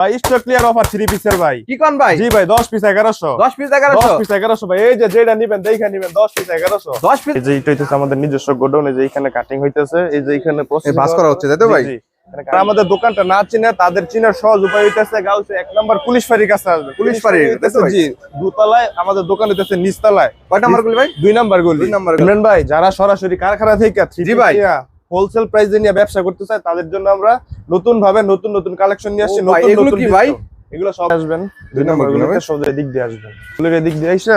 ভাই stock clear offer three পিসের ভাই। কি কোন ভাই? জি ভাই দশ পিস ভাই এই যে যেটা নিবেন দেখে নিবেন দশ পিস এগারোশো। দশ পিস এই যে এটা হইতেছে আমাদের নিজস্ব গোডাউন এই যে এখানে কাটিং হইতেছে এই যে এখানে process ভাঁজ করা হচ্ছে, তাই তো ভাই? আমাদের দোকানটা না চিনে তাদের চিনার সহজ উপায় হইতেছে গাউসে এক নম্বর পুলিশ ফাঁড়ির কাছে আসবে। পুলিশ? জি দুতলায় আমাদের দোকান হইতেছে নিচতলায়। কয় নাম্বার গুলি ভাই? দুই নাম্বার গলি। দুই নাম্বার। ভাই যারা সরাসরি কারখানা থেকে জি ভাই। হোলসেল প্রাইসে নিয়ে ব্যবসা করতে চায় তাদের জন্য আমরা নতুন ভাবে নতুন নতুন কালেকশন নিয়ে আসছি নতুন নতুন কি ভাই? এগুলো সব আসবেন। দুই নম্বর সোজা দিক দিয়ে আসবেন। ফুলের দিক দিয়ে আইসা?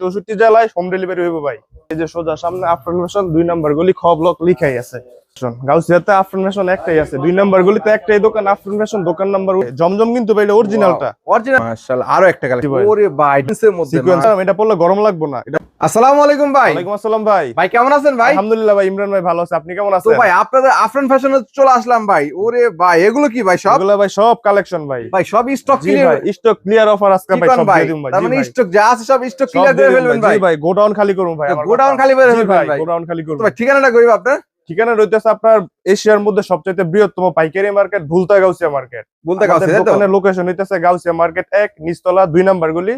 চৌষট্টি জেলায় হোম ডেলিভারি হইবো ভাই। এই যে সোজা সামনে আফরমেশন দুই নম্বর গলি খ ব্লক লিখাই আছে। শোন, গাউসিয়াতে আফরমেশন একটাই আছে। দুই নাম্বার গলিতে একটাই দোকান আফরমেশন দোকান নাম্বার জমজম কিন্তু ভাই অরিজিনালটা অরিজিনাল মাশাআল্লাহ আরও একটা কালেকশন ওরে ভাই জিন্সের মধ্যে এটা পড়লে গরম লাগবো না। এটা আসসালামু আলাইকুম ভাই। ওয়ালাইকুম আসসালাম ভাই। ভাই কেমন আছেন ভাই? আলহামদুলিল্লাহ ভাই ইমরান ভাই ভালো আছে। আপনি কেমন তো আছেন? ভাই আপনাদের আফরান ফ্যাশনে চলে আসলাম ভাই। ওরে ভাই এগুলো কি ভাই সব? এগুলো ভাই সব কালেকশন ভাই। ভাই সব stock clear stock clear offer আজকে ভাই সব দিয়ে দিম ভাই। তার মানে স্টক যা আছে সব স্টক ক্লিয়ার করে ফেলবেন ভাই। ভাই জি ভাই। গোডাউন খালি করুন ভাই গোডাউন খালি করে জি ফেলবেন ভাই ভাই। গোডাউন খালি করুন। ভাই ঠিকানাটা কইব আপনার? ঠিকানা রইতেছে আপনার এশিয়ার মধ্যে সবচেয়ে বৃহত্তম পাইকারি মার্কেট ভুলতা গাউসিয়া মার্কেট। ভুলতা দোকানের লোকেশন হইতেছে গাউসিয়া মার্কেট এক নিচতলা দুই নাম্বার গলি।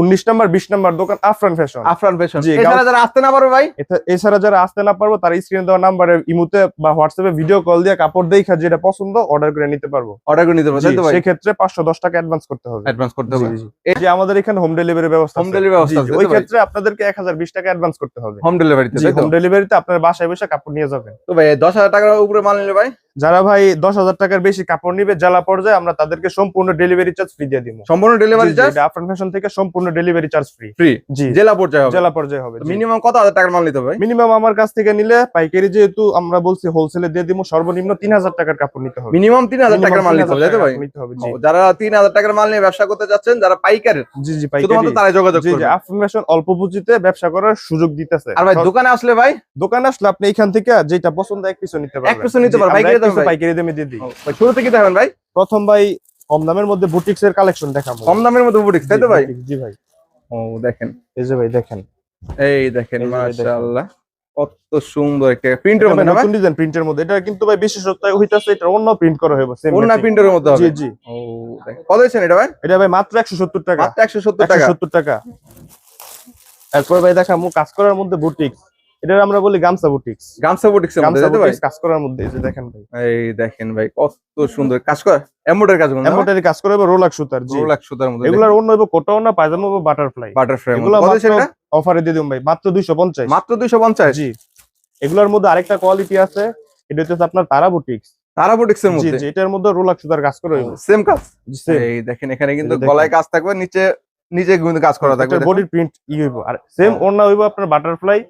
উনিশ নাম্বার বিশ নাম্বার দোকান আফরান ফ্যাশন আফরান ফ্যাশন এছাড়া যারা আসতে না পারবে ভাই? এছাড়া যারা আসতে না পারব তারা স্ক্রিনে দেওয়া নাম্বারে ইমুতে বা হোয়াটসঅ্যাপে ভিডিও কল দিয়ে কাপড় দেখা যেটা পছন্দ অর্ডার করে নিতে পারব। অর্ডার করে নিতে পারবে তাই তো ভাই? সেক্ষেত্রে পাঁচশো দশ টাকা অ্যাডভান্স করতে হবে। অ্যাডভান্স করতে হবে। এই যে আমাদের এখানে হোম ডেলিভারি ব্যবস্থা আছে। delivery ব্যবস্থা আছে, ওই ক্ষেত্রে আপনাদেরকে এক হাজার বিশ টাকা অ্যাডভান্স করতে হবে। হোম ডেলিভারিতে হোম ডেলিভারিতে আপনার বাসায় বসে কাপড় নিয়ে যাবেন। তো ভাই দশ হাজার টাকার উপরে মাল নিলে ভাই? যারা ভাই দশ হাজার টাকার বেশি কাপড় নিবে জেলা পর্যায়ে আমরা তাদেরকে সম্পূর্ণ ডেলিভারি চার্জ ফ্রি দিয়ে দিব। সম্পূর্ণ ডেলিভারি চার্জ আফরান ফ্যাশন থেকে সম্পূর্ণ ডেলিভারি চার্জ ফ্রি ফ্রি জি। জেলা পর্যায়ে হবে? জেলা পর্যায়ে হবে মিনিমাম কত হাজার টাকার মাল নিতে হবে মিনিমাম আমার কাছ থেকে নিলে পাইকারি যেহেতু আমরা বলছি হোলসেলে দিয়ে দিব সর্বনিম্ন তিন হাজার টাকার কাপড় নিতে হবে। মিনিমাম তিন হাজার টাকার মাল নিতে হবে তাই ভাই? নিতে হবে জি। যারা তিন হাজার টাকার মাল নিয়ে ব্যবসা করতে যাচ্ছেন যারা পাইকারের জি জি শুধুমাত্র পাইকারি তারাই যোগাযোগ করবে। আফরান ফ্যাশন অল্প পুঁজিতে ব্যবসা করার সুযোগ দিতেছে। আর ভাই দোকানে আসলে ভাই? দোকানে আসলে আপনি এখান থেকে যেটা পছন্দ এক পিছু নিতে পারবেন। এক ও নিতে পারবেন, আমরা পাইকারি দামে দিয়ে দিই। শুরুতে কি দেখাবেন ভাই। প্রথম ভাই কম দামের মধ্যে বুটিক্স এর কালেকশন দেখাবো। কম দামের মধ্যে বুটিক্স তাই তো ভাই? জি ভাই। ও দেখেন। এই যে ভাই দেখেন। এই দেখেন। মাশাআল্লাহ। কত সুন্দর একটা প্রিন্টের মধ্যে না নতুন ডিজাইন প্রিন্টের মধ্যে। এটা কিন্তু ভাই বিশেষত্ব হইতাছে এটা অন্য প্রিন্ট করা হইব সেম অন্য প্রিন্টের মধ্যে জি জি। ও কত হয়েছেন এটা ভাই? এটা ভাই মাত্র 170 টাকা। মাত্র একশো সত্তর টাকা। 170 টাকা। এরপর ভাই দেখামু কাজ করার মধ্যে বুটিক্স। এটা আমরা বলি গামছা বুটিক্স। গামছা বুটিক্স কাজ করার মধ্যে এই যে দেখেন ভাই। এই দেখেন ভাই কত সুন্দর কাজ কর। এমব্রয়ডারি কাজ এমব্রয়ডারি কাজ করা রোলাক সুতার জি। রোলাক সুতার মধ্যে এগুলার অন্য কোটাও না পায়জামা হইব বাটারফ্লাই বাটারফ্লাই এগুলো কত হয়েছে এটা অফারে দিয়ে দিম ভাই মাত্র 250 মাত্র দুইশো পঞ্চাশ? জি। এগুলোর মধ্যে আরেকটা কোয়ালিটি আছে এটা হচ্ছে আপনার তারা বুটিক্স। তারা বুটিক্সের জি মধ্যে? জি এটার মধ্যে রোলাক সুতার কাজ করা হইব। সেম কাজ? এই দেখেন এখানে কিন্তু গলায় কাজ থাকবে নিচে নিচে কিন্তু কাজ করা থাকবে। বডির প্রিন্ট ই হইব। আর সেম ওড়না হইব আপনার বাটারফ্লাই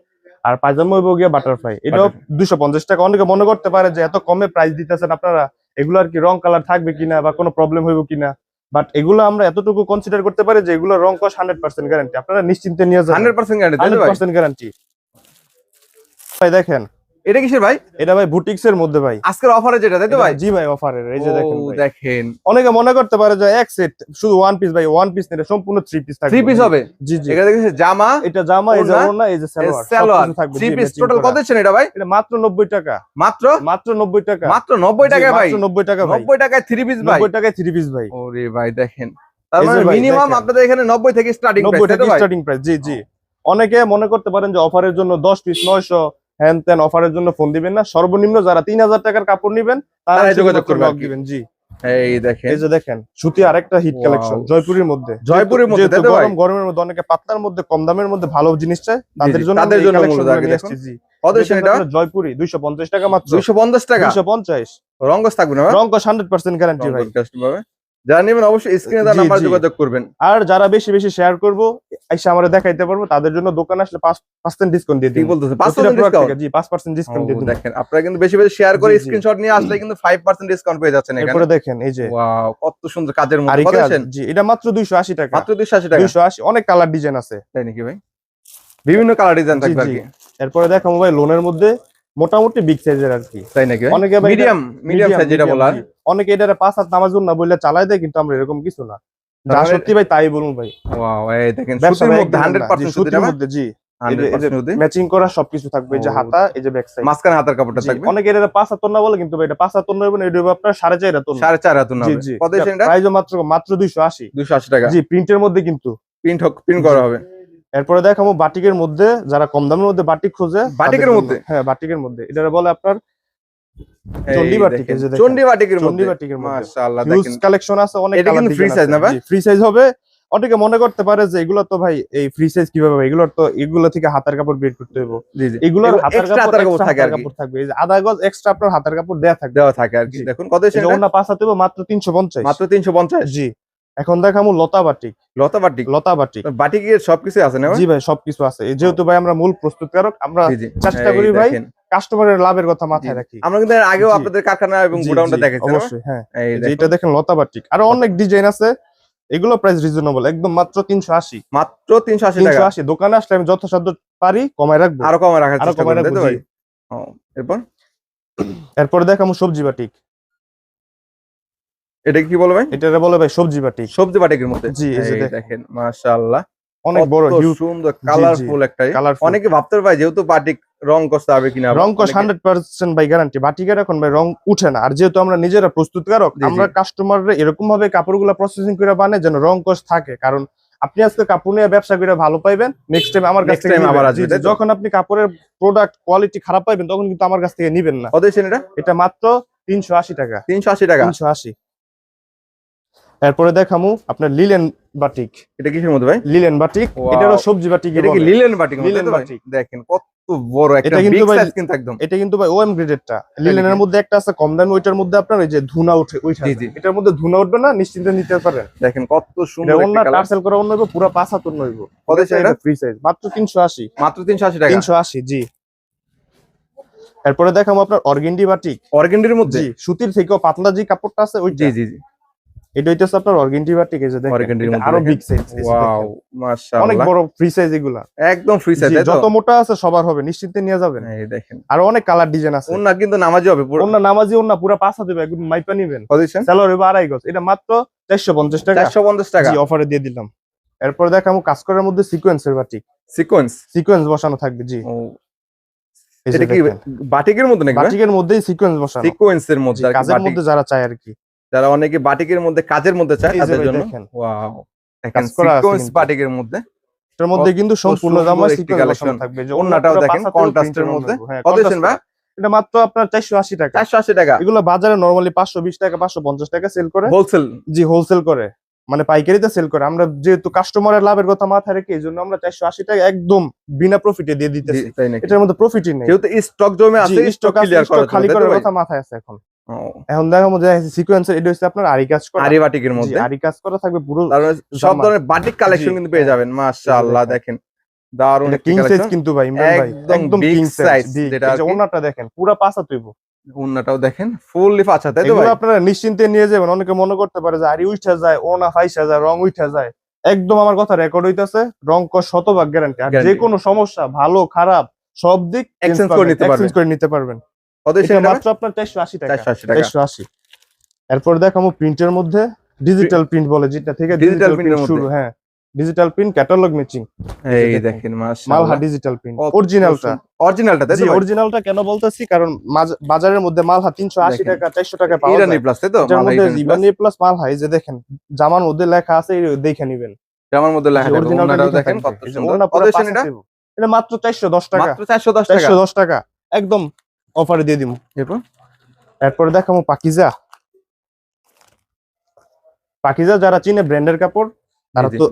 আর পায়জামা হইব গিয়া বাটারফ্লাই এটাও দুশো পঞ্চাশ টাকা। অনেকে মনে করতে পারে যে এত কমে প্রাইস দিতেছেন আপনারা এগুলো আর কি রং কালার থাকবে কিনা বা কোনো প্রবলেম হইব কিনা? বাট এগুলো আমরা এতটুকু কনসিডার করতে পারি যে এগুলো রং কস হান্ড্রেড পার্সেন্ট গ্যারান্টি আপনারা নিশ্চিন্তে নিয়ে যান হান্ড্রেড পার্সেন্ট গ্যারান্টি তাই হান্ড্রেড পার্সেন্ট গ্যারান্টি দেখেন এটা কিসের ভাই? এটা ভাই বুটিক্স এর মধ্যে ভাই। আজকের অফারে যেটা তাই তো ভাই? জি ভাই অফারের এই যে দেখেন দেখেন। অনেকে মনে করতে পারে যে এক সেট শুধু ওয়ান পিস ভাই ওয়ান পিস নিলে সম্পূর্ণ থ্রি পিস থাকবে থ্রি পিস হবে? জি জি। এখানে দেখেন জামা এটা জামা এই যে ওড়না, এই যে সালোয়ার সালোয়ার। থাকবে থ্রি পিস টোটাল কত দিচ্ছেন এটা ভাই? এটা মাত্র 90 টাকা। মাত্র? মাত্র 90 টাকা। মাত্র নব্বই জি, টাকায় ভাই। মাত্র 90 টাকা ভাই। নব্বই টাকায় থ্রি পিস ভাই। 90 টাকায় থ্রি পিস ভাই। ওরে ভাই দেখেন। তার মানে মিনিমাম আপনাদের এখানে নব্বই থেকে স্টার্টিং প্রাইস 90 টাকা স্টার্টিং প্রাইস জি জি। অনেকে মনে করতে পারেন যে অফারের জন্য 10 পিস 900 হ্যান ত্যান অফারের জন্য ফোন দিবেন না। সর্বনিম্ন যারা 3000 টাকার কাপড় নিবেন তারা যোগাযোগ করবে আর নক কি। দিবেন। জি। এই দেখেন। এই যে দেখেন সুতি আরেকটা হিট কালেকশন জয়পুরের মধ্যে। জয়পুরের মধ্যে? গরম গরমের মধ্যে অনেকে পাতলার মধ্যে কম দামের মধ্যে ভালো জিনিস চায় তাদের জন্য তাদের জন্য জি। জয়পুরি 250 টাকা মাত্র। দুইশো পঞ্চাশ টাকা? 250 রঙ্গস থাকবে না ভাই? রং কস 100% গ্যারান্টি ভাই। রঙ্গস। যারা নেবেন অবশ্যই স্ক্রিনে তার নাম্বার যোগাযোগ করবেন। আর যারা বেশি বেশি শেয়ার করব এসে আমরা দেখাইতে পারব তাদের জন্য দোকান আসলে পার্সেন্ট ডিসকাউন্ট দিয়ে দিই বলতেছে জি পাঁচ পার্সেন্ট ডিসকাউন্ট দিয়ে দেখেন আপনারা কিন্তু বেশি বেশি শেয়ার করে। স্ক্রিনশট নিয়ে আসলে কিন্তু ফাইভ পার্সেন্ট ডিসকাউন্ট পেয়ে যাচ্ছেন এখানে। এরপরে দেখেন এই যে। ওয়াও কত সুন্দর কাজের মধ্যে জি এটা মাত্র দুইশো আশি টাকা। মাত্র দুইশো আশি টাকা? দুইশো আশি অনেক কালার ডিজাইন আছে। তাই নাকি ভাই? বিভিন্ন কালার ডিজাইন থাকবে এরপরে দেখো মোবাইল লোনের মধ্যে মোটামুটি বিগ সাইজের আর কি তাই নাকি অনেকে মিডিয়াম মিডিয়াম সাইজ যেটা বলার অনেকে এটা পাঁচ হাত নামাজ না বললে চালাই দেয় কিন্তু আমরা এরকম কিছু না। যা সত্যি ভাই তাই বলুন ভাই। ওয়াও এই দেখেন সুতির মধ্যে একদম হান্ড্রেড না, জি, পার্সেন্ট সুতির সুতির মধ্যে জি। ম্যাচিং করা সবকিছু থাকবে এই যে হাতা এই যে ব্যাক সাইড মাঝখানে হাতের কাপড়টা থাকবে? অনেকে এটা পাঁচ হাত না বলে কিন্তু ভাই এটা পাঁচ হাত না হবে এটা হবে আপনার সাড়ে চার হাত সাড়ে চার হাত না প্রাইস মাত্র মাত্র দুইশো আশি। দুশো আশি টাকা। জি প্রিন্টের মধ্যে কিন্তু। প্রিন্ট প্রিন্ট করা হবে। এরপরে দেখাবো বাটিকের মধ্যে যারা কম দামের মধ্যে বাটিক খোঁজে বাটিকের মধ্যে? হ্যাঁ বাটিকের মধ্যে। এটা বলে আপনার এই চন্ডী বাটিক, দেখেন, এই যে দেখেন। বাটিকের চন্ডী বাটিকের মাশাআল্লাহ দেখেন। কালেকশন আছে অনেক এটা কিন্তু free size না ভাই? ফ্রি সাইজ হবে। অনেকে মনে করতে পারে যে এগুলো তো ভাই এই ফ্রি সাইজ কীভাবে এগুলোর তো এগুলো থেকে হাতের কাপড় বের করতে হবে এগুলোর হাতের কাপড় থাকে থাকবে। এই যে আধা গজ এক্সট্রা আপনার হাতের কাপড় দেয়া থাকবে। দেওয়া থাকে আর কি। দেখুন কত? অন্য পাঁচ হাতে মাত্র তিনশো পঞ্চাশ। মাত্র তিনশো পঞ্চাশ? জি। এখন দেখামু লতা বাটিক লতা বাটিক লতা বাটিক বাটিকের সবকিছু আছে না? জি ভাই সবকিছু আছে। এই যেহেতু ভাই আমরা মূল প্রস্তুতকারক আমরা চেষ্টা করি ভাই কাস্টমারের লাভের কথা মাথায় রাখি। আমরা কিন্তু এর আগেও আপনাদের কারখানা এবং গোডাউনটা দেখেছি? অবশ্যই হ্যাঁ। এই এই যে এটা দেখেন লতা বাটিক আরও অনেক ডিজাইন আছে এগুলো প্রাইস রিজনেবল একদম মাত্র তিনশো আশি। মাত্র তিনশো আশি তিনশো টাকা আশি। দোকানে আসলে আমি যথাসাধ্য পারি কমায় রাখব। আরও কমে রাখার চেষ্টা ও, এরপর? এরপরে দেখামু সবজি বাটিক এটা কি বলো ভাই? এটা বলে ভাই সবজি বাটি। সবজি বাটিকের মধ্যে। জি, দেখেন। মাশাআল্লাহ। অনেক বড় হিউজ সুন্দর কালারফুল একটা অনেকে ভাবতে পারে যেহেতু বাটিক রং কষতে হবে কিনা রং হান্ড্রেড পার্সেন্ট বাই গ্যারান্টি বাটিকের এখন ভাই রং উঠে না। আর যেহেতু আমরা নিজেরা প্রস্তুতকারক। আমরা কাস্টমার এরকম ভাবে কাপড়গুলো প্রসেসিং করে বানে যেন রং কস থাকে। কারণ আপনি আজকে কাপড় নিয়ে ব্যবসা করে ভালো পাইবেন নেক্সট টাইম আমার কাছ থেকে আবার আসবে? যখন আপনি কাপড়ের প্রোডাক্ট কোয়ালিটি খারাপ পাইবেন তখন কিন্তু আমার কাছ থেকে নিবেন না। এটা? এটা মাত্র তিনশো আশি টাকা। তিনশো আশি টাকা। তিনশো আশি। এরপরে দেখামু আপনার লিলেন বাটিক। এটা কিসের মধ্যে ভাই? লিলেন বাটিক. এটারও সবজি বাটিক এটা কি লিলেন বাটিক লিলেন বাটিক। দেখেন কত বড় একটা বিগ সাইজ কিন্তু একদম। এটা কিন্তু ভাই ওএম লিলেনের মধ্যে একটা আছে কম দামি ওইটার মধ্যে আপনার ওই যে ধুনা উঠে ওইটা। এটার মধ্যে ধুনা উঠবে না নিশ্চিন্তে নিতে পারেন দেখেন কত সুন্দর একটা। টার্সেল করা অন্য পুরো পাঁচ হাত অন্য হইব। কত এটা? ফ্রি সাইজ মাত্র তিনশো আশি। মাত্র তিনশো আশি টাকা? তিনশো আশি জি। এরপরে দেখাবো আপনার অর্গেন্ডি বাটিক। অর্গেন্ডির মধ্যে? সুতির থেকেও পাতলা যে কাপড়টা আছে ওইটা। জি জি জি। এটা হইতেছে আপনার অর্গেন্ডি বাটিক এই যে দেখেন। আরও বিগ সাইজ ওয়াও অনেক বড় ফ্রি সাইজ এগুলা। একদম ফ্রি সাইজ যত মোটা আছে সবার হবে নিশ্চিন্তে নিয়ে যাবেন। এই দেখেন। আরও অনেক কালার ডিজাইন আছে। ওন্না কিন্তু নামাজি হবে পুরো অন্য নামাজি অন্য পুরো পাঁচ হাতে একদম মাইপা নিবেন। পজিশন হইব আড়াই গজ। এটা মাত্র চারশো পঞ্চাশ টাকা। চারশো পঞ্চাশ টাকা। জি অফারে দিয়ে দিলাম। এরপর দেখাবো কাজ করার মধ্যে সিকোয়েন্সের বাটিক সিকোয়েন্স সিকোয়েন্স বসানো থাকবে জি। এটা কি বাটিকের মধ্যে নাকি বাটিকের মধ্যেই সিকোয়েন্স বসানো। সিকোয়েন্সের মধ্যে কাজের মধ্যে যারা চায় আর কি। যারা অনেকে বাটিকের মধ্যে কাজের মধ্যে চায় তাদের জন্য। ওয়াও দেখেন সিকোয়েন্স বাটিকের মধ্যে। মধ্যে কিন্তু সম্পূর্ণ জামা সিকোয়েন্স থাকবে। যে ওড়নাটাও দেখেন পাঁচ হাতেও contrast এর print মধ্যে। হ্যাঁ, কত ভাই? এটা মাত্র আপনার চারশো আশি টাকা। এগুলো বাজারে নর্মালি পাঁচশো বিশ টাকা পাঁচশো পঞ্চাশ টাকা সেল করে। হোলসেল জি হোলসেল করে। মানে পাইকারিতে সেল করে। আমরা যেহেতু কাস্টমারের লাভের কথা মাথায় রেখে এই জন্য আমরা চারশো আশি টাকা একদম বিনা প্রফিটে দিয়ে দিতেছি। এটার মধ্যে প্রফিটই নেই। যেহেতু স্টক জমে আছে স্টক খালি করার কথা মাথায় আছে এখন। এখন দেখা মধ্যে সিকোয়েন্সের এটা হচ্ছে আপনার আরি কাজ করা। আরি বাটিকের মধ্যে আরি কাজ করা থাকবে পুরো সব ধরনের বাটিক কালেকশন কিন্তু পেয়ে। যাবেন মাশাআল্লাহ দেখেন। দারুণ কিং সাইজ কিন্তু ভাই একদম কিং সাইজ যেটা ওনাটা দেখেন পুরো পাঁচা তুইব উন্নাটাও দেখেন ফুললি পাঁচা তাই তো ভাই? আপনারা নিশ্চিন্তে নিয়ে যাবেন অনেকে মনে করতে পারে যে আরি উঠা যায় ওনা ফাইসা যায় রং উঠা যায়। একদম আমার কথা রেকর্ড হইতাছে রং কস শতভাগ গ্যারান্টি আর যে কোনো সমস্যা ভালো খারাপ সব দিক করে এক্সচেঞ্জ করে নিতে পারবেন। এটা সেটা মাত্র আপনার চারশো আশি টাকা। 480 টাকা। চারশো আশি। এরপর দেখাবো প্রিন্টের মধ্যে ডিজিটাল প্রিন্ট বলে যেটা থেকে ডিজিটাল প্রিন্ট শুরু হ্যাঁ। ডিজিটাল প্রিন্ট ক্যাটালগ ম্যাচিং এই দেখেন। মালহা ডিজিটাল প্রিন্ট অরিজিনালটা অরিজিনালটা তাই তো অরিজিনালটা কেন বলতেছি? কারণ বাজারের মধ্যে মালহা তিনশো আশি দেখেন। টাকা চারশো টাকা পাওয়া ইরানি প্লাস তাই তো? মালহা ইরানি প্লাস মালহা এই যে দেখেন জামার মধ্যে লেখা আছে এই দেখে নিবেন। জামার মধ্যে লেখা অরিজিনালটা দেখেন কত সুন্দর। এটা? মাত্র চারশো দশ টাকা। মাত্র 410 টাকা? চারশো দশ টাকা একদম অফারে দিয়ে দিব এরপর? এরপরে দেখাবো পাকিজা। পাকিজা যারা চিনে ব্র্যান্ডের কাপড় তারা। তো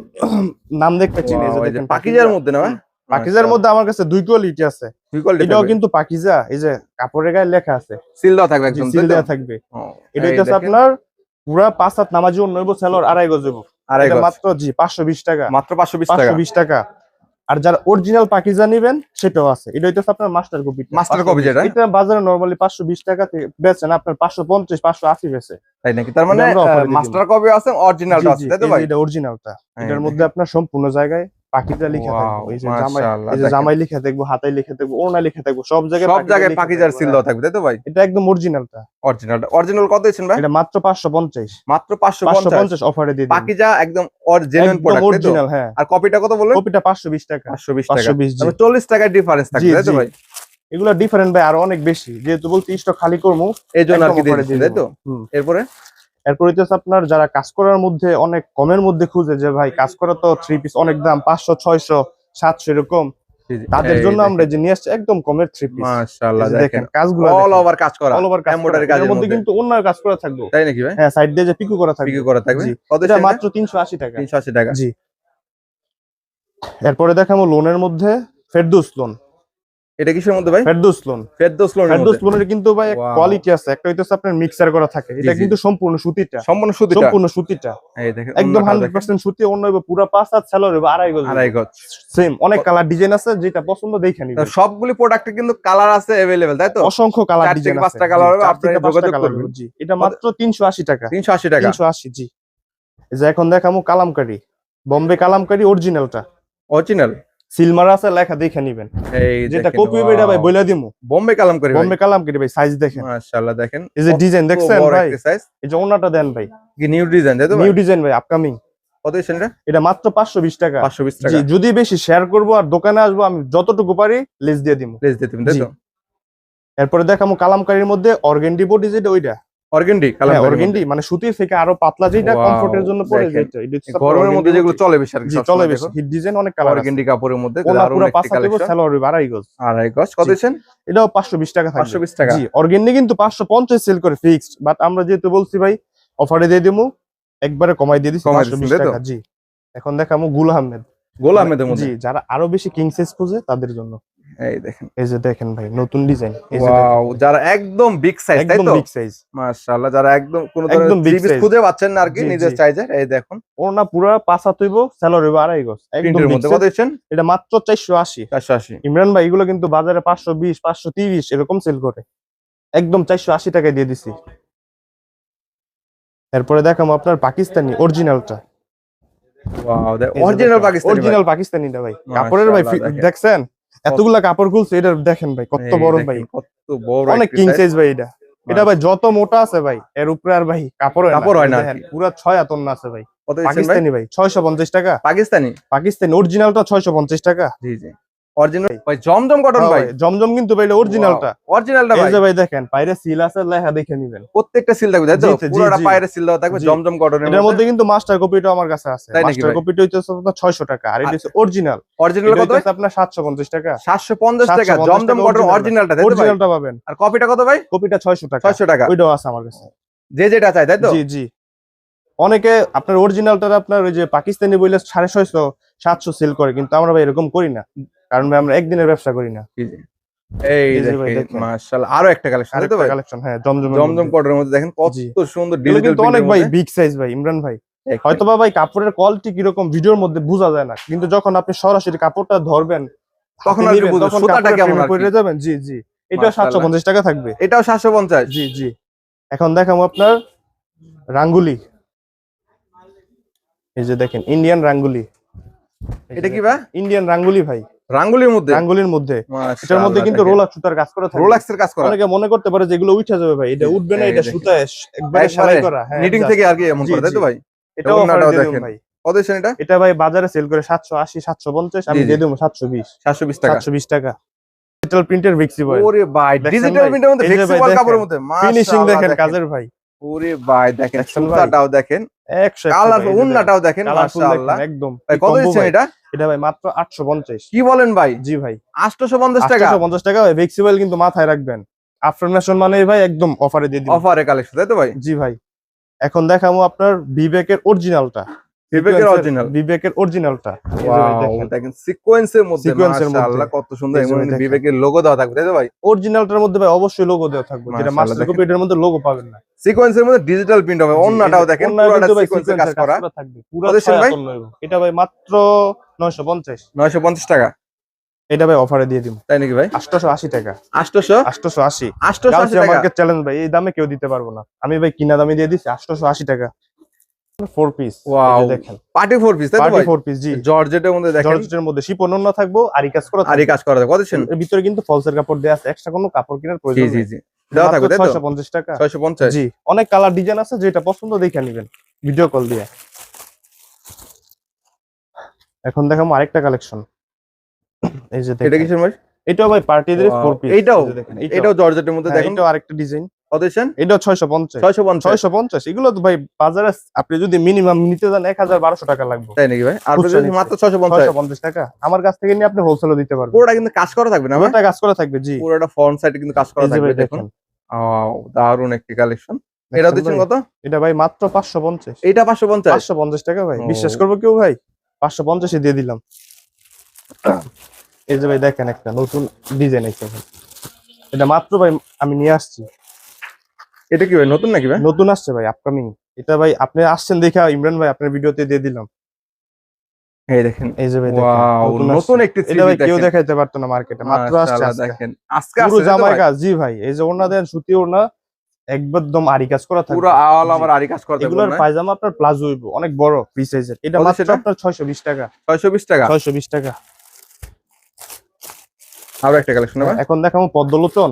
নাম দেখতে চিনে দেখেন পাকিজার মধ্যে না পাকিজার মধ্যে আমার কাছে দুই কোয়ালিটি আছে। দুই quality এটাও কিন্তু পাকিজা এই যে কাপড়ের গায়ে লেখা আছে। সিল দেওয়া থাকবে একদম সিল? দেওয়া থাকবে। এটা দেখেন, আপনার পুরা পাঁচ হাত নামাজি অন্য সেলর আড়াই গজ আড়াই গজ। মাত্র জি পাঁচশো বিশ টাকা। মাত্র পাঁচশো বিশ টাকা। পাঁচশো বিশ টাকা। আর যারা অরিজিনাল পাকিজা নিবেন সেটাও আছে। এটা হইতেছে আপনার মাস্টার কপি মাস্টার কপি যেটা? এটা বাজারে নরমালি পাঁচশো বিশ টাকা থেকে বেচেন আপনার পাঁচশো পঞ্চাশ পাঁচশো আশি বেচে। তাই নাকি? তার মানে মাস্টার কপি আছে অরিজিনালটা আছে তাই তো ভাই? এটা অরিজিনালটা এই এটার মধ্যে আপনার সম্পূর্ণ জায়গায় পাখিটা লিখে Wow, থাকবে এই যে জামাই মাশাআল্লাহ, এই যে জামাই লিখে থাকব হাতায় লিখে থাকব ওড়না লিখে থাকব সব জায়গায় সব জায়গায় সিল হ্যাঁ। দেওয়া থাকবে তাই তো ভাই? এটা একদম অরিজিনালটা অরিজিনাল অরিজিনাল কত দিচ্ছেন ভাই? এটা মাত্র পাঁচশো পঞ্চাশ। মাত্র অফারে দিয়ে দিন। একদম প্রোডাক্ট অরিজিনাল হ্যাঁ। আর কপিটা কত বললেন? কপিটা পাঁচশো বিশ টাকা। ডিফারেন্স থাকবে তাই তো ভাই? এগুলো ডিফারেন্ট ভাই আরও অনেক বেশি। যেহেতু বলতে স্টক খালি করব এই জন্য আর কি দিয়ে তাই তো? এরপরে? এরপর হইতেছে আপনার যারা কাজ করার মধ্যে অনেক কমের মধ্যে খুঁজে যে ভাই কাজ করা তো থ্রি পিস অনেক দাম পাঁচশো ছয়শো সাতশো এরকম। তাদের জন্য আমরা যে নিয়ে আসছি একদম কমের থ্রি পিস মাশাআল্লাহ দেখেন কাজগুলো অল ওভার কাজ করা অল ওভার করা। কাজের মধ্যে। কিন্তু অন্য কাজ করা থাকবে। তাই নাকি ভাই? হ্যাঁ সাইড দিয়ে যে পিকু করা থাকবে। পিকো করা থাকবে। এটা মাত্র তিনশো আশি টাকা। তিনশো আশি টাকা। জি। এরপরে দেখাবো লোনের মধ্যে ফেরদৌস লোন এটা কিসের মধ্যে ভাই ফেরদৌস লোন ফেরদৌস লোনের ফেরদৌস মধ্যে লোনের কিন্তু ভাই Wow. কোয়ালিটি আছে একটা হইতেছে আপনার মিক্সার করা থাকে এটা জি। কিন্তু সম্পূর্ণ সুতিটা সম্পূর্ণ সুতিটা সম্পূর্ণ সুতিটা এই দেখেন একদম অন্যটাও হান্ড্রেড দেখেন। পার্সেন্ট সুতি অন্য হইবো পুরো পাঁচ হাত স্যালোর হইবো আড়াই গজ আড়াই গজ সেম অনেক কালার ডিজাইন আছে যেটা পছন্দ দেখে নিবে তা সবগুলি প্রোডাক্টে কিন্তু কালার আছে अवेलेबल তাই তো অসংখ্য কালার চার থেকে ডিজাইন পাঁচটা colour হবে, আপনারা যোগাযোগ কালার করবেন। জি এটা মাত্র তিনশো আশি টাকা তিনশো আশি টাকা তিনশো আশি জি এই যে এখন দেখামু কালামকারি বম্বে কালামকারি অরিজিনালটা অরিজিনাল সিলমার আছে লেখা দেখে নিবেন। যেটা কপি হবে এটা ভাই বইলা দিমু। বোম্বে কালাম করে বম্বে কালামকারি ভাই সাইজ দেখেন। মাশাআল্লাহ দেখেন। এই যে ডিজাইন দেখছেন ভাই? এই যে ওনাটা দেন ভাই। কি নিউ ডিজাইন তাই তো নিউ ডিজাইন ভাই আপকামিং কত এটা? এটা মাত্র পাঁচশো বিশ টাকা। পাঁচশো বিশ জি টাকা যদি বেশি শেয়ার করব আর দোকানে আসব আমি যতটুকু পারি লেস দিয়ে দিমু। প্লেস দিতে তাই জি। তো? এরপরে দেখামু কালামকারীর মধ্যে অর্গেন্ডি বডি যেটা ওইটা। অর্গেন্ডি হ্যাঁ, অর্গেন্ডি মানে সুতির থেকে আরও পাতলা যেটা কমফোর্টের জন্য পরে যেটা গরমের মধ্যে যেগুলো চলে বেশি আর কি চলে বেশি হিট ডিজাইন অনেক কালার অর্গেন্ডি কাপড়ের মধ্যে পুরো কালেকশন স্যালোর আড়াই গজ। আড়াই গজ কত। দিচ্ছেন? এটাও পাঁচশো বিশ টাকা থাকবে। পাঁচশো বিশ টাকা। জি অর্গেন্ডি কিন্তু পাঁচশো পঞ্চাশ সেল করে ফিক্সড বাট আমরা যেহেতু বলছি ভাই অফারে দিয়ে দিমু একবারে কমাই দিয়ে তাই তো? টাকা। জি এখন দেখামু গুল আহমেদ। গোল আহমেদের মধ্যে। জি যারা আরও বেশি কিং সাইজ খুঁজে তাদের জন্য। এই দেখেন। এই যে দেখেন ভাই নতুন ডিজাইন। এই যে যারা একদম বিগ সাইজ তাই একদম তো? বিগ সাইজ মাশাআল্লাহ যারা একদম কোন একদম পিস খুঁজে পাচ্ছেন না আর কি নিজের জি। সাইজের এই দেখুন। ওনা পুরো পাঁচা স্যালোর হইব আড়াই গজ। একদম মধ্যে কত দিচ্ছেন? এটা মাত্র চারশো আশি। চারশো আশি। ইমরান ভাই এগুলো কিন্তু বাজারে পাঁচশো বিশ পাঁচশো তিরিশ এরকম সেল করে। একদম চারশো আশি টাকায় দিয়ে দিছি। এরপরে দেখাবো আপনার Pakistani original wow original Pakistani original পাকিস্তানিটা ভাই। কাপড়ের ভাই দেখছেন? এতগুলা কাপড় খুলছে এটা দেখেন ভাই কত বড় ভাই। কত বড় অনেক কিং সাইজ ভাই এটা। এটা ভাই যত মোটা আছে ভাই এর উপরে আর ভাই কাপড় কাপড় হয় না পুরো ছয় আতন আছে ভাই। কত ভাই? পাকিস্তানি ভাই ছয়শো পঞ্চাশ টাকা। পাকিস্তানি? পাকিস্তানি অরিজিনালটা ছয়শো পঞ্চাশ টাকা। জি জি। অরিজিনাল ভাই জমজম কটন হ্যাঁ ভাই। জমজম কিন্তু ভাই অরিজিনালটা অরিজিনালটা এই ভাই। ভাই দেখেন বাইরে সিল আছে লেখা দেখে নিবেন। প্রত্যেকটা সিল থাকবে তাই তো? জি, জি, পুরোটা জি। সিল দেওয়া থাকবে জমজম কটনের এটার মধ্যে। কিন্তু মাস্টার কপিটা আমার কাছে আছে। মাস্টার কপিটা হইতেছে আপনার টাকা আর এটা হচ্ছে অরিজিনাল অরিজিনাল কত হইতেছে আপনার টাকা। জমজম কটন অরিজিনালটা অরিজিনালটা পাবেন। আর কপিটা কত ভাই? কপিটা ছয়শো টাকা। ছয়শো টাকা। ওইটাও আছে আমার কাছে। যে যেটা চাই তাই তো? জি জি। অনেকে আপনার অরিজিনালটা আপনার ওই যে পাকিস্তানি বইলে সাড়ে ছয়শো সাতশো সেল করে কিন্তু আমরা ভাই এরকম করি না। কারণ ভাই আমরা একদিনের ব্যবসা করি না। এই। মাশাআল্লাহ আরও একটা কালেকশন কালেকশন হ্যাঁ জমজম জমজম কটনের মধ্যে। দেখেন কত সুন্দর কিন্তু অনেক ভাই বিগ সাইজ ভাই ইমরান ভাই। হয়তো বা ভাই কাপড়ের কোয়ালিটি কীরকম ভিডিওর মধ্যে বোঝা যায় না। কিন্তু যখন আপনি সরাসরি কাপড়টা ধরবেন তখন সুতাটা কেমন। পড়ে যাবেন। জি জি। এটা সাতশো পঞ্চাশ টাকা থাকবে। এটাও সাতশো পঞ্চাশ। জি জি। এখন দেখাবো আপনার রাঙ্গুলি। এই যে দেখেন ইন্ডিয়ান রাঙ্গুলি। এটা কি ভাই? ইন্ডিয়ান রাঙ্গুলি ভাই। রাঙ্গুলির মধ্যে? রাঙ্গুলির মধ্যে। এটার মধ্যে কিন্তু রোলার সুতার কাজ করা থাকে। রোলাক্স এর কাজ করা। অনেকে মনে করতে পারে যে এগুলো উঠে যাবে ভাই এটা উঠবে না এটা দেখেন। সুতায় একবারে সেলাই করা হ্যাঁ নিটিং থেকে আর কি এমন করে তাই তো ভাই? এটাও দেবো দেখেন। ভাই। এটা? এটা ভাই বাজারে সেল করে সাতশো আশি সাতশো পঞ্চাশ আমি জি, জি। দিয়ে দেবো সাতশো বিশ। সাতশো বিশ টাকা। ডিজিটাল প্রিন্টের ভিক্সি বয় ওরে ভাই ডিজিটাল প্রিন্টের মধ্যে এই যে দেখেন। কাপড়ের মধ্যে ফিনিশিং দেখেন কাজের ভাই। ওরে ভাই দেখেন? সুতাটাও দেখেন একশো কালার উন্নাটাও দেখেন। মাশাআল্লাহ। একদম। কত দিচ্ছেন এটা? এটা ভাই মাত্র আটশো পঞ্চাশ। কি বলেন ভাই? জি ভাই। আটশোশো পঞ্চাশ টাকা। আটশো পঞ্চাশ টাকা। ভাই ফ্লেক্সিবল কিন্তু মাথায় রাখবেন। আফটারনেশন মানে ভাই একদম অফারে দিয়ে দিন অফারে কালেকশন তাই তো ভাই? জি ভাই। এখন দেখাবো আপনার বিবেকের অরিজিনালটা বিবেকের অরিজিনাল বিবেকের অরিজিনালটা দেখেন। সিকোয়েন্সের মধ্যে। মাশাআল্লাহ কত সুন্দর। এবং বিবেকের লোগো দেওয়া থাকবে তাই তো ভাই? অরিজিনালটার মধ্যে ভাই অবশ্যই লোগো দেওয়া থাকবে। যেটা মাস্টার কপি এটার মধ্যে লোগো পাবেন না। সিকোয়েন্সের মধ্যে ডিজিটাল প্রিন্ট হবে। অন্যটাও দেখেন পুরোটা সিকোয়েন্সের কাজ করা। পুরো? এটা ভাই মাত্র নয়শো পঞ্চাশ। নয়শো পঞ্চাশ টাকা? এটা ভাই অফারে দিয়ে দিব। তাই নাকি ভাই? আটশোশো আশি টাকা। আটশোশো? আশি। মার্কেট চ্যালেঞ্জ ভাই এই দামে কেউ দিতে পারব না। আমি ভাই কিনা দামে দিয়ে দিচ্ছি আশি টাকা। Four piece Wow. দেখেন। Party four piece party four piece জি। জর্জেটের মধ্যে দেখেন। জর্জেটের মধ্যে শিপন অন্য থাকব আরি কাজ করা আর কাজ করা কত দিচ্ছেন? এর ভিতরে কিন্তু ফলসের কাপড় দেওয়া আছে এক্সট্রা কোনো কাপড় কেনার প্রয়োজন জি দেওয়া থাকবে পঞ্চাশ টাকা। ছয়শো পঞ্চাশ। জি অনেক কালার ডিজাইন আছে যেটা পছন্দ দেখে নিবেন। ভিডিও কল দিয়ে। এখন দেখাবো আরেকটা কালেকশন এই যে এটা কিসের ভাই এটাও ভাই পার্টি ড্রেস ফোর পিস এইটাও? দেখেন এটাও। জর্জেটের মধ্যে হ্যাঁ, দেখেন। এটাও আরেকটা ডিজাইন এটাও পঞ্চাশ। ছয়শো পঞ্চাশ। ছয়শো পঞ্চাশ। এগুলো তো ভাই বাজারে আপনি যদি মিনিমাম নিতে যান এক হাজার বারোশো টাকা লাগবে। তাই নাকি ভাই? আর যদি মাত্র ছয়শো পঞ্চাশ। ছয়শো পঞ্চাশ টাকা। আমার কাছ থেকে নিয়ে আপনি হোলসেলও দিতে পারবেন। পুরোটা কিন্তু কাজ করা থাকবে না পুরোটা কাজ করা থাকবে জি। পুরোটা ফ্রন্ট সাইডে কিন্তু কাজ করা থাকবে দেখুন। দারুণ একটি কালেকশন এটা দিচ্ছেন? কত? এটা ভাই মাত্র পাঁচশো পঞ্চাশ। এইটা পাঁচশো পঞ্চাশ? পাঁচশো পঞ্চাশ টাকা ভাই। বিশ্বাস করব কেউ ভাই? পাঁচশো পঞ্চাশে দিয়ে দিলাম। এই যে ভাই দেখেন একটা নতুন ডিজাইন আছে ভাই। এটা মাত্র ভাই আমি নিয়ে আসছি। এটা কি ভাই নতুন নাকি ভাই? নতুন আসছে ভাই আপকামিং এটা ভাই আপনি আসছেন দেখে ইমরান ভাই আপনার ভিডিওতে দিয়ে দিলাম। এই দেখেন এই যে ভাই নতুন একটি এটা ভাই কেউ দেখাইতে পারতো না মার্কেটে মাত্র আসছে। দেখেন আজকে পুরো জি ভাই এই যে ওনা দেন সুতি ওনা একদম আরি কাজ করা থাকবে। পুরো আওয়াল জি। আবার আরি কাজ করতে এগুলোর পায়জামা আপনার প্লাজো হইব অনেক বড় ফ্রি সাইজের এটা মাত্র? আপনার ছয়শো বিশ টাকা। ছয়শো বিশ টাকা? ছয়শো বিশ টাকা। আরও একটা কালেকশন ভাই এখন দেখাবো পদ্মলোচন।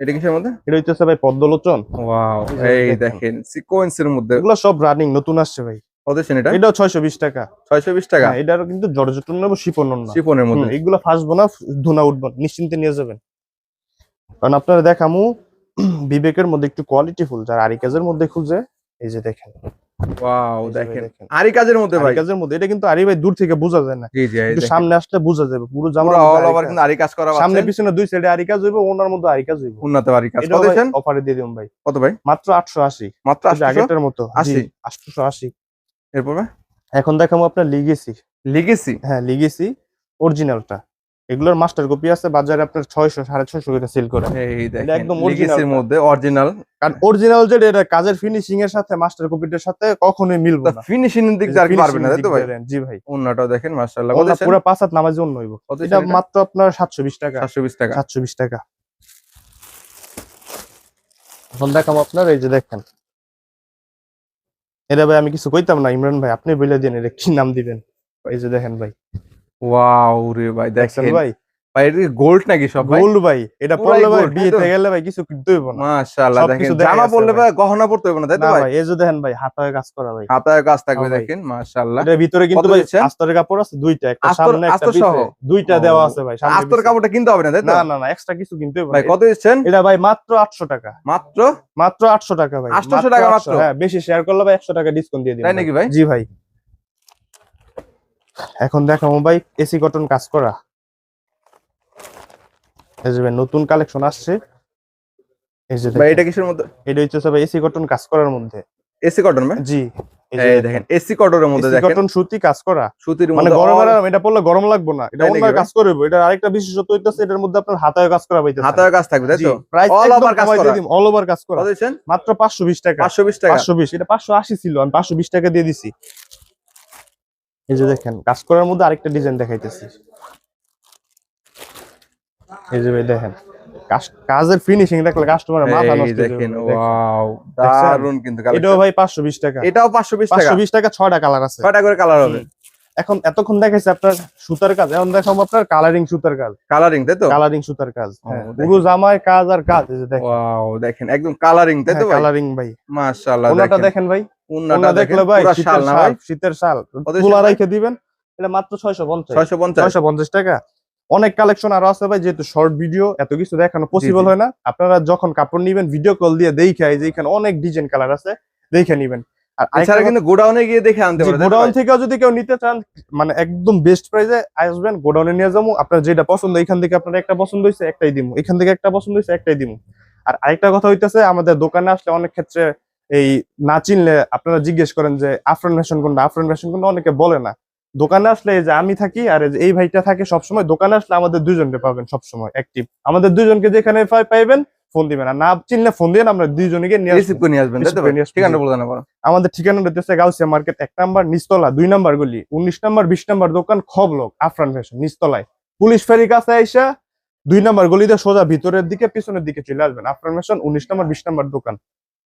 এটা কিসের মধ্যে? এটা হইতেছে ভাই পদ্মলোচন। ওয়াও এই দেখেন। সিকোয়েন্সের মধ্যে। এগুলো সব রানিং নতুন আসছে ভাই। কত দিচ্ছেন এটা? এটাও ছয়শো বিশ টাকা। ছয়শো বিশ টাকা? হ্যাঁ, এটারও কিন্তু জর্জটন নেব শিপন না। শিফনের মধ্যে। এগুলো ফাঁসবো না ধুনা উঠবো নিশ্চিন্তে নিয়ে যাবেন। কারণ আপনারা দেখামু বিবেকের মধ্যে একটু কোয়ালিটি ফুল যারা আরি কাজের মধ্যে খুঁজে এই যে দেখেন। ওয়াও দেখেন। আরি কাজের মধ্যে ভাই। কাজের মধ্যে এটা কিন্তু আরি ভাই দূর থেকে বোঝা যায় না। জি জি একটু সামনে আসলে বোঝা যাবে পুরো জামা অল ওভার কিন্তু আরি কাজ করা সামনে পিছনে দুই সাইডে আরি কাজ হইব ওনার মধ্যে আরি কাজ হইব। উন্নত আরি কাজ কত দিচ্ছেন? অফারে দিয়ে দিন ভাই। কত ভাই? মাত্র আটশো আশি। মাত্র এই যে 800 আগেরটার মতো। আশি? আটশো আশি। এরপর ভাই? এখন দেখাবো আপনার লিগেসি লিগেসি হ্যাঁ লিগেসি অরিজিনালটা এগুলোর মাস্টার কপি আছে বাজারে আপনার ছয়শো সাড়ে ছয়শো করে সেল করে। এই দেখেন একদম লিগেসির মধ্যে অরিজিনাল কারণ অরিজিনাল যেটা এটা কাজের ফিনিশিং এর সাথে মাস্টার কপিটার সাথে কখনোই মিলবে না। ফিনিশিং দিক দিয়ে আর পারবে না তাই তো ভাই? জি ভাই। অন্যটাও দেখেন মাশাআল্লাহ। ওটা পুরো পাঁচ হাত নামাজ জন্য হইব। এটা মাত্র আপনার সাতশো বিশ টাকা। 720 টাকা। সাতশো বিশ টাকা। এখন দেখাবো আপনার এই যে দেখেন। এটা ভাই আমি কিছু কইতাম না ইমরান ভাই আপনি বলে দিন এটা কি নাম দিবেন? এই যে দেখেন ভাই। ওয়াও রে ভাই দেখছেন দেখেন। ভাই? ভাই এটা গোল্ড নাকি সব ভাই? গোল্ড ভাই এটা পড়লে ভাই বিয়েতে গেলে ভাই কিছু কিনতে হইব না। মাশাআল্লাহ দেখেন জামা পরলে ভাই। গহনা পড়তে হবে না তাই তো না ভাই? এই যে দেখেন ভাই হাতায় কাজ করা ভাই। হাতায় কাজ থাকবে। দেখেন মাশাআল্লাহ। এটার ভিতরে কিন্তু ভাই আস্তরের কাপড় আছে দুইটা একটা সামনে একটা সহ? দুইটা দেওয়া আছে ভাই সামনে আস্তর কাপড়টা কিনতে হবে না তাই তো? না না না এক্সট্রা কিছু কিনতে হবে ভাই কত দিচ্ছেন? এটা ভাই মাত্র আটশো টাকা। মাত্র? মাত্র আটশো টাকা ভাই। 800 টাকা মাত্র? হ্যাঁ বেশি শেয়ার করলে ভাই একশো টাকা ডিসকাউন্ট দিয়ে দিন তাই নাকি ভাই? জি ভাই। এখন দেখাবো ভাই এসি কটন কাজ করা। এই যে নতুন কালেকশন আসছে। এই যে ভাই এটা কিসের মধ্যে? এটা হচ্ছে ভাই এসি কটন কাজ করার মধ্যে। এসি কটন ভাই? জি এই দেখেন। এসি কটনের মধ্যে দেখেন। কটন সুতি কাজ করা। সুতির মানে all আরাম, এটা পড়লে গরম লাগবে না। এটা অন্য কাজ করবে এটা আরেকটা বিশেষত্ব হইতেছে এটার মধ্যে আপনার হাতায় কাজ করা পাইতেছে হাতায় কাজ থাকবে তাই তো? প্রাইস অল ওভার কাজ করা? অল ওভার কাজ করা। মাত্র 520 টাকা। পাঁচশো বিশ টাকা। 520 এটা 580 ছিল আমি 520 টাকা দিয়ে দিছি। এই যে দেখেন কাজ করার মধ্যে আরেকটা ডিজাইন দেখাইতেছি। এই যে ভাই দেখেন কাজ- কাজের ফিনিশিং দেখলে কাস্টমারের মাথা নষ্ট দেখেন ওয়াও দারুণ কিন্তু এটাও। ভাই 520 টাকা। এটাও পাঁচশো বিশ টাকা। 520 টাকা 6টা কালার আছে। 6টা করে কালার হবে। এখন এতক্ষণ দেখাইছে আপনার সুতার কাজ এখন দেখাবো আপনার কালারিং সুতার কাজ। কালারিং তাই তো? কালারিং সুতার কাজ হ্যাঁ, পুরো জামায় কাজ আর কাজ এই যে দেখেন। ওয়াও দেখেন একদম কালারিং তাই তো ভাই? কালারিং ভাই। মাশাআল্লাহ ওনাটা দেখেন। ভাই। ওনা দেখলে ভাই পুরা শীতের শাল না ভাই? শীতের শাল। তুলা রেখে দিবেন এটা মাত্র ছয়শো পঞ্চাশ। 650 ছয়শো পঞ্চাশ টাকা। অনেক কালেকশন আরও আছে ভাই যেহেতু শর্ট ভিডিও এত কিছু দেখানো পসিবল হয় না। আপনারা যখন কাপড় নিবেন ভিডিও কল দিয়ে দেখে যে এখানে অনেক ডিজাইন কালার আছে দেখে নিবেন। আর এছাড়া কিন্তু গোডাউনে গিয়ে দেখে আনতে পারে গোডাউন থেকেও যদি কেউ নিতে চান মানে একদম বেস্ট প্রাইসে আসবেন গোডাউনে নিয়ে যাব। আপনার যেটা পছন্দ এখান থেকে আপনার একটা পছন্দ হয়েছে একটাই দিমু। এখান থেকে একটা পছন্দ হয়েছে একটাই দিমু। আর আরেকটা কথা হইতেছে আমাদের দোকানে আসলে অনেক ক্ষেত্রে এই না চিনলে আপনারা জিজ্ঞেস করেন যে আফরান ফ্যাশন কোনটা? আফরান ফ্যাশন কোনটা অনেকে বলে না। দোকানে আসলে এই যে আমি থাকি আর এই যে এই ভাইটা থাকে সবসময় দোকানে আসলে আমাদের দুজনকে পাবেন সবসময় অ্যাক্টিভ আমাদের দুজনকে যেখানে পাই- পাইবেন ফোন দিবেন। আর না চিনলে ফোন দিবেন আমরা দুইজনকে নিয়ে রিসিভ করে নিয়ে আসবেন ঠিকানা বলে দেন আমাদের ঠিকানা হচ্ছে গাউসিয়া মার্কেট এক নাম্বার নিস্তলা দুই নাম্বার গলি উনিশ নাম্বার বিশ নাম্বার দোকান খবলক আফরান ফ্যাশন নিস্তলায় পুলিশ ফেরি কাছে আইসা দুই নাম্বার গলিতে সোজা ভিতরের দিকে পিছনের দিকে চলে আসবেন। আফরান ফ্যাশন উনিশ নাম্বার বিশ নাম্বার দোকান।